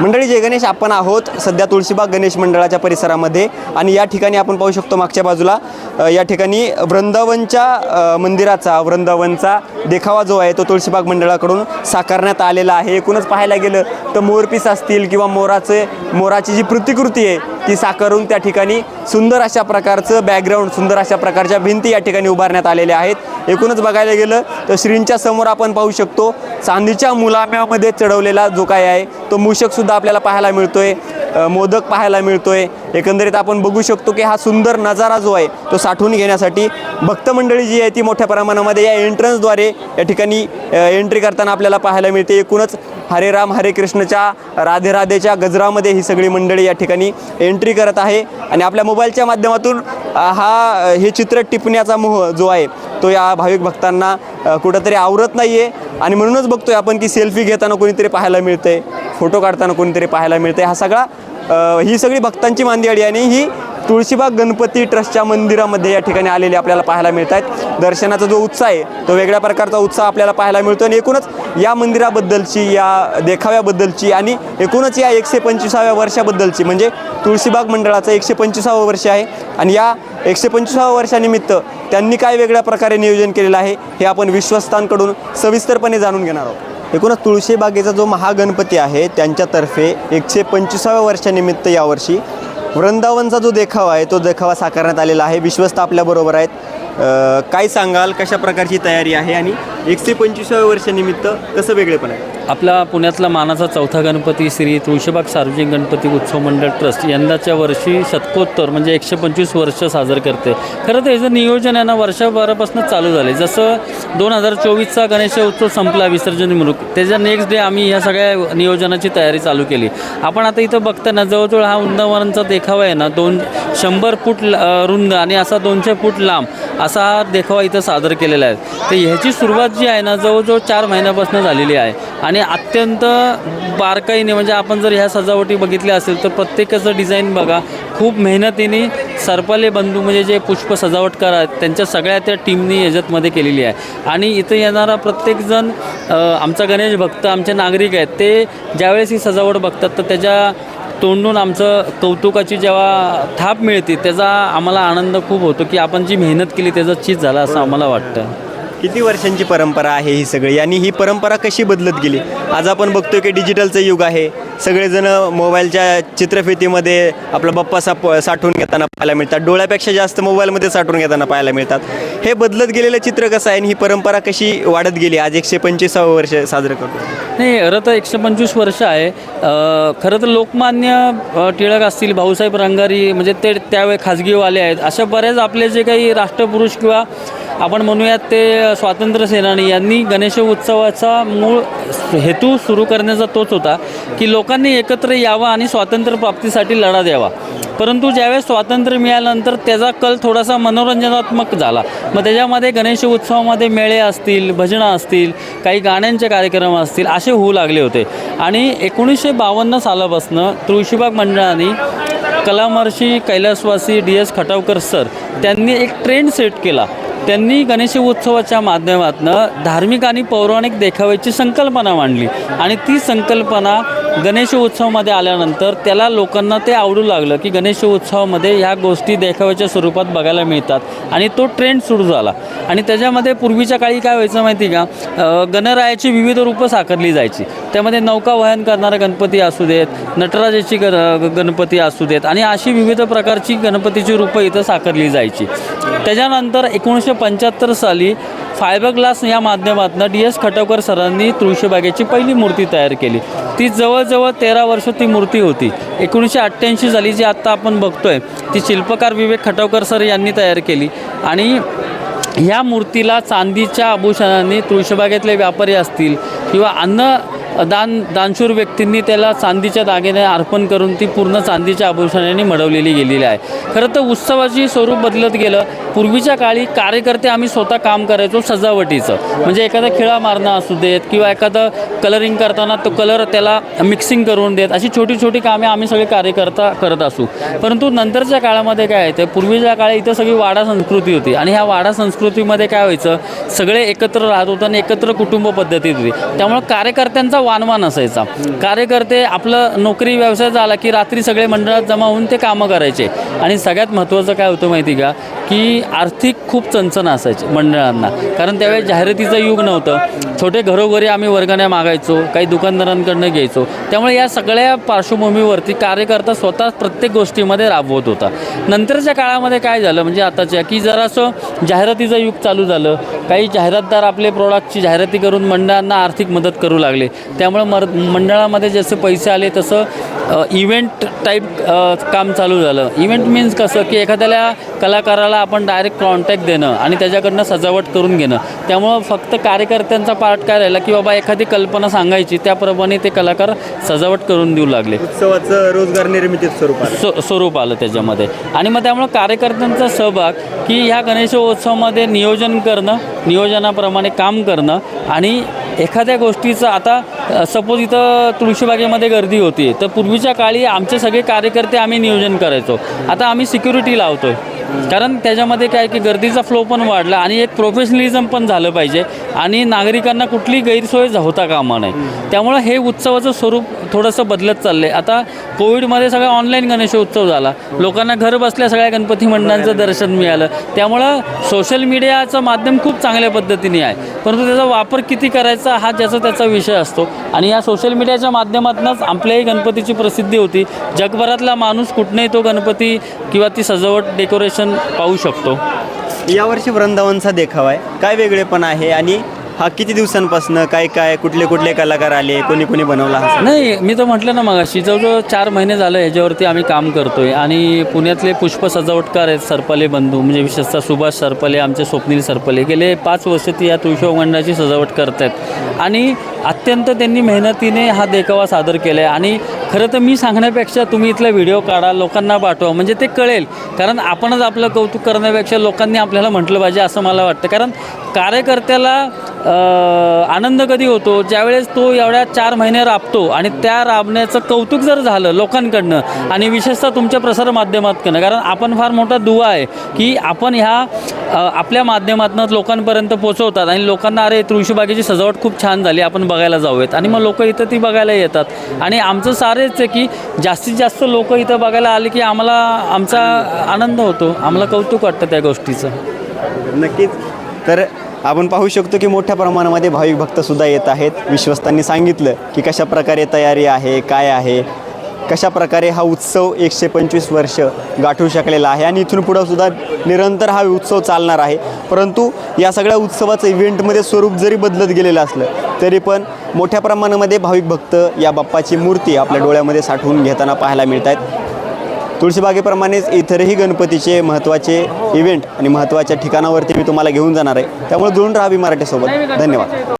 मंडळी जय गणेश. आपण आहोत सध्या तुळशीबाग गणेश मंडळाच्या परिसरामध्ये आणि या ठिकाणी आपण पाहू शकतो मागच्या बाजूला या ठिकाणी वृंदावनच्या मंदिराचा वृंदावनचा देखावा जो आहे तो तुळशीबाग मंडळाकडून साकारण्यात आलेला आहे. एकूणच पाहायला गेलं तर मोरपीस असतील किंवा मोराचे मोराची जी प्रतिकृती आहे ती साकारून त्या ठिकाणी सुंदर अशा प्रकारचं बॅकग्राऊंड सुंदर अशा प्रकारच्या भिंती या ठिकाणी उभारण्यात आलेल्या आहेत. एकूणच बघायला गेलं तर श्रींच्या समोर आपण पाहू शकतो चांदीच्या मुलाम्यामध्ये चढवलेला जो काय आहे तो मूषकसुद्धा आपल्याला पाहायला मिळतोय आहे मोदक पाहायला मिळतोय. एकंदरीत आपण बघू शकतो की हा सुंदर नजारा जो आहे तो साठवून घेण्यासाठी भक्तमंडळी जी आहे ती मोठ्या प्रमाणामध्ये या एंट्रन्सद्वारे या ठिकाणी एंट्री करताना आपल्याला पाहायला मिळते. एकूणच हरे राम हरे कृष्णच्या राधे राधेच्या गजरामध्ये ही सगळी मंडळी या ठिकाणी एंट्री करत आहे. आणि आपल्या मोबाईलच्या माध्यमातून हा हे चित्र टिपण्याचा मोह जो आहे तो या भाविक भक्तांना कुठंतरी आवरत नाही आहे आणि म्हणूनच बघतोय आपण की सेल्फी घेताना कोणीतरी पाहायला मिळतंय फोटो काढताना कोणीतरी पाहायला मिळतंय. हा सगळा ही सगळी भक्तांची मांदियाळी आणि ही तुळशीबाग गणपती ट्रस्टच्या मंदिरामध्ये या ठिकाणी आलेले आपल्याला पाहायला मिळत आहेत दर्शनाचा जो उत्साह आहे तो वेगळ्या प्रकारचा उत्साह आपल्याला पाहायला मिळतो आणि एकूणच या मंदिराबद्दलची या देखाव्याबद्दलची आणि एकूणच या एकशे पंचवीसाव्या वर्षाबद्दलची. म्हणजे तुळशीबाग मंडळाचं एकशे पंचवीसावं वर्ष आहे. आणि या एकशे पंचवीसाव्या वर्षानिमित्त त्यांनी काय वेगळ्या प्रकारे नियोजन केलेलं आहे हे आपण विश्वस्तांकडून सविस्तरपणे जाणून घेणार आहोत. एकूणच तुळशीबागेचा जो महागणपती आहे त्यांच्यातर्फे एकशे पंचवीसाव्या वर्षानिमित्त यावर्षी वृंदावनचा जो देखावा आहे तो देखावा साकारण्यात आलेला आहे. विश्वस्त आपल्याबरोबर आहेत. काय सांगाल? कशा प्रकारची तयारी आहे? आणि एकशे पंचवीसाव्या वर्षानिमित्त कसं वेगळेपण आहे? आपला पुण्यातला मानाचा चौथा गणपती श्री तुळशीबाग सार्वजनिक गणपती उत्सव मंडळ ट्रस्ट यंदाच्या वर्षी शतकोत्तर म्हणजे एकशे पंचवीस वर्ष साजरं करते. खरं तर याचं नियोजन आहे ना वर्षभरापासून चालू झाले जसं दोन हजार चोवीसचा गणेश उत्सव संपला विसर्जन मिरवणूक त्याच्या नेक्स्ट डे आम्ही ह्या सगळ्या नियोजनाची तयारी चालू केली. आपण आता इथं बघताना जवळजवळ हा वृंदावनांचा देखावा आहे ना दोन शंभर फूट ल- रुंद आणि असा दोनशे फूट लांब असा हा देखावा इथं सादर केलेला आहे. तर ह्याची सुरुवात जी आहे ना जवळजवळ चार महिन्यापासून झालेली आहे. आणि अत्यंत बारकाईने म्हणजे आपण जर ह्या सजावटी बघितल्या असेल तर प्रत्येकाचं डिझाईन बघा. खूप मेहनतीने सरपाले बंधू म्हणजे जे पुष्प सजावटकार आहेत त्यांच्या सगळ्या त्या टीमनी याच्यातमध्ये केलेली आहे. आणि इथं येणारा प्रत्येकजण आमचा गणेश भक्त आमचे नागरिक आहेत ते ज्यावेळेस ही सजावट बघतात तर त्याच्या तोंडून आमचं कौतुकाची जेव्हा थाप मिळते त्याचा आम्हाला आनंद खूप होतो की आपण जी मेहनत केली त्याचं चीज झाला असं आम्हाला वाटतं. किती वर्षांची परंपरा आहे ही सगळी? आणि ही परंपरा कशी बदलत गेली? आज आपण बघतोय की डिजिटलचं युग आहे. सगळेजण मोबाईलच्या चित्रफितीमध्ये आपला बप्पा साप साठवून घेताना पाहायला मिळतात. डोळ्यापेक्षा जास्त मोबाईलमध्ये साठवून घेताना पाहायला मिळतात. हे बदलत गेलेलं चित्र कसं आहे? आणि ही परंपरा कशी वाढत गेली? आज एकशे पंचवीसावं वर्ष साजरं करतो. नाही खरं तर एकशे पंचवीस वर्ष आहे. खरं तर लोकमान्य टिळक असतील भाऊसाहेब रंगारी म्हणजे ते त्यावेळी खाजगीवाले आहेत. अशा बऱ्याच आपले जे काही राष्ट्रपुरुष किंवा आपण म्हणूयात ते स्वातंत्र्य सेनानी यांनी गणेश उत्सवाचा मूळ हेतू सुरू करण्याचा तोच होता की लोकांनी एकत्र यावं आणि स्वातंत्र्य प्राप्तीसाठी लढा द्यावा. परंतु ज्यावेळेस स्वातंत्र्य मिळाल्यानंतर त्याचा कल थोडासा मनोरंजनात्मक झाला. मग त्याच्यामध्ये गणेश उत्सवामध्ये मेळे असतील भजनं असतील काही गाण्यांचे कार्यक्रम असतील असे होऊ लागले होते. आणि एकोणीसशे बावन्न सालापासनं तुळशीबाग मंडळाने कलामर्षी कैलासवासी डी एस खटावकर सर त्यांनी एक ट्रेंड सेट केला. त्यांनी गणेश उत्सवाच्या माध्यमातून धार्मिक आणि पौराणिक देखाव्याची संकल्पना मांडली. आणि ती संकल्पना गणेश उत्सवामध्ये आल्यानंतर त्याला लोकांना ते आवडू लागलं की गणेश उत्सवामध्ये ह्या गोष्टी देखाव्याच्या स्वरूपात बघायला मिळतात. आणि तो ट्रेंड सुरू झाला. आणि त्याच्यामध्ये पूर्वीच्या काळी काय व्हायचं माहिती का? गणरायाची विविध रूपं साकारली जायची. त्यामध्ये नौका वहन करणारा गणपती असू देत नटराजाची गण गणपती असू देत आणि अशी विविध प्रकारची गणपतीची रूपं इथं साकारली जायची. त्याच्यानंतर एकोणीसशे पंच्याहत्तर साली फायबर ग्लास या माध्यमातून डी एस खटवकर सरांनी तुळशीबागेची पहिली मूर्ती तयार केली. ती जवळजवळ तेरा वर्ष ती मूर्ती होती. एकोणीसशे अठ्ठ्याऐंशी झाली जी आत्ता आपण बघतोय ती शिल्पकार विवेक खटवकर सर यांनी तयार केली. आणि ह्या मूर्तीला चांदीच्या आभूषणांनी तुळशीबागेतले व्यापारी असतील किंवा अन्न दान दानशूर व्यक्तींनी त्याला चांदीच्या दागिने अर्पण करून ती पूर्ण चांदीच्या आभूषणाने मडवलेली गेलेली आहे. खरं तर उत्सवाची स्वरूप बदलत गेलं. पूर्वीच्या काळी कार्यकर्ते आम्ही स्वतः काम करायचो सजावटीचं. म्हणजे एखादा खिळा मारणं असू देत किंवा एखादं कलरिंग करताना तो कलर त्याला मिक्सिंग करून देत अशी छोटी छोटी कामे आम्ही सगळे कार्यकर्ता करत असू. परंतु नंतरच्या काळामध्ये काय आहे ते पूर्वीच्या काळी इथं सगळी वाडा संस्कृती होती आणि ह्या वाडा संस्कृतीमध्ये काय व्हायचं? सगळे एकत्र राहत होतं आणि एकत्र कुटुंब पद्धती होती. त्यामुळे कार्यकर्त्यांचा वानवा असायचा. कार्यकर्ते आपलं नोकरी व्यवसाय झाला की रात्री सगळे मंडळात जमा होऊन ते कामं करायचे. आणि सगळ्यात महत्त्वाचं काय होतं माहिती का? की आर्थिक खूप चणचण असायची मंडळांना. कारण त्यावेळेस जाहिरातीचं युग नव्हतं. छोटे घरोघरी आम्ही वर्गाने मागायचो काही दुकानदारांकडनं घ्यायचो. त्यामुळे या सगळ्या पार्श्वभूमीवरती कार्यकर्ता स्वतः प्रत्येक गोष्टीमध्ये राबवत होता. नंतरच्या काळामध्ये काय झालं? म्हणजे आताच्या की जरासं जाहिरातीचं युग चालू झालं. काही जाहिरातदार आपले प्रोडक्टची जाहिराती करून मंडळांना आर्थिक मदत करू लागले. त्यामुळे मर मंडळामध्ये जसे पैसे आले तसं इव्हेंट टाईप काम चालू झालं. इव्हेंट मीन्स कसं की एखाद्याला कलाकाराला आपण डायरेक्ट कॉन्टॅक्ट देणं आणि त्याच्याकडनं सजावट करून घेणं. त्यामुळं फक्त कार्यकर्त्यांचा पार्ट काय राहिला की बाबा एखादी कल्पना सांगायची त्याप्रमाणे ते कलाकार सजावट करून देऊ लागले. उत्सवाचं रोजगार निर्मितीचं स्वरूप स्वरूप आलं त्याच्यामध्ये. आणि मग त्यामुळं कार्यकर्त्यांचा सहभाग की ह्या गणेशोत्सवामध्ये नियोजन करणं नियोजनाप्रमाणे काम करणं आणि एखाद्या गोष्टीचं आता सपोज इथं तुळशीबागेमध्ये गर्दी होती तर पूर्वीच्या काळी आमचे सगळे कार्यकर्ते आम्ही नियोजन करायचो. आता आम्ही सिक्युरिटी लावतोय. कारण त्याच्यामध्ये काय की गर्दीचा फ्लो पण वाढला आणि एक प्रोफेशनलिझम पण झालं पाहिजे आणि नागरिकांना कुठली गैरसोय होता कामा नये. त्यामुळं हे उत्सवाचं स्वरूप थोडंसं बदलत चाललं आहे आता कोविडमध्ये सगळा ऑनलाईन गणेशोत्सव झाला. लोकांना घर बसल्या सगळ्या गणपती मंडळांचं दर्शन मिळालं. त्यामुळं सोशल मीडियाचं माध्यम खूप चांगल्या पद्धतीने आहे. परंतु त्याचा वापर किती करायचा हा ज्याचा त्याचा विषय असतो. आणि या सोशल मीडियाच्या माध्यमातूनच आपल्याही गणपतीची प्रसिद्धी होती. जगभरातला माणूस कुठनंही तो गणपती किंवा ती सजावट डेकोरेशन पाहू शकतो. यावर्षी वृंदावनचा देखावा आहे. काय वेगळेपण आहे आणि हा किती दिवसांपासून काय काय कुठले कुठले कलाकार आले कोणी कोणी बनवला हा? नाही मी तर म्हटलं ना मग जवळजवळ चार महिने झालं ह्याच्यावरती आम्ही काम करतोय. आणि पुण्यातले पुष्प सजावटकार आहेत सरपले बंधू म्हणजे विशेषतः सुभाष सरपले आमचे स्वप्नील सरपले. गेले पाच वर्ष ती या तुळशो मंडळाची सजावट करत आहेत आणि अत्यंत त्यांनी मेहनतीने हा देखावा सादर केला आहे आणि खरं तर मी सांगण्यापेक्षा तुम्ही इथला व्हिडिओ काढा लोकांना पाठवा म्हणजे ते कळेल. कारण आपणच आपलं कौतुक करण्यापेक्षा लोकांनी आपल्याला म्हटलं पाहिजे असं मला वाटतं. कारण कार्यकर्त्याला आनंद कधी होतो? ज्यावेळेस तो एवढ्या चार महिने राबतो आणि त्या राबण्याचं कौतुक जर झालं लोकांकडनं आणि विशेषतः तुमच्या प्रसारमाध्यमातकडनं कारण आपण फार मोठा दुवा आहे की आपण ह्या आपल्या माध्यमातून लोकांपर्यंत पोचवतात आणि लोकांना अरे तुळशीबागेची सजावट खूप छान झाली आपण बघायला जाऊयात. आणि मग लोक इथं ती बघायला येतात. आणि आमचं सारेच आहे की जास्तीत जास्त लोक इथं बघायला आले की आम्हाला आमचा आनंद होतो. आम्हाला कौतुक वाटतं त्या गोष्टीचं. नक्कीच. तर आपण पाहू शकतो की मोठ्या प्रमाणामध्ये भाविक भक्तसुद्धा येत आहेत. विश्वस्तांनी सांगितलं की कशा प्रकारे तयारी आहे काय आहे कशा प्रकारे हा उत्सव एकशे पंचवीस वर्ष गाठू शकलेला आहे आणि इथून पुढं सुद्धा निरंतर हा उत्सव चालणार आहे. परंतु या सगळ्या उत्सवाचं इव्हेंटमध्ये स्वरूप जरी बदलत गेलेलं असलं तरी पण मोठ्या प्रमाणामध्ये भाविक भक्त या बाप्पाची मूर्ती आपल्या डोळ्यामध्ये साठवून घेताना पाहायला मिळत आहेत तुळशीबागेप्रमाणेच इतरही गणपतीचे महत्त्वाचे इव्हेंट आणि महत्त्वाच्या ठिकाणावरती मी तुम्हाला घेऊन जाणार आहे. त्यामुळे जुळून राहावी मराठीसोबत. धन्यवाद.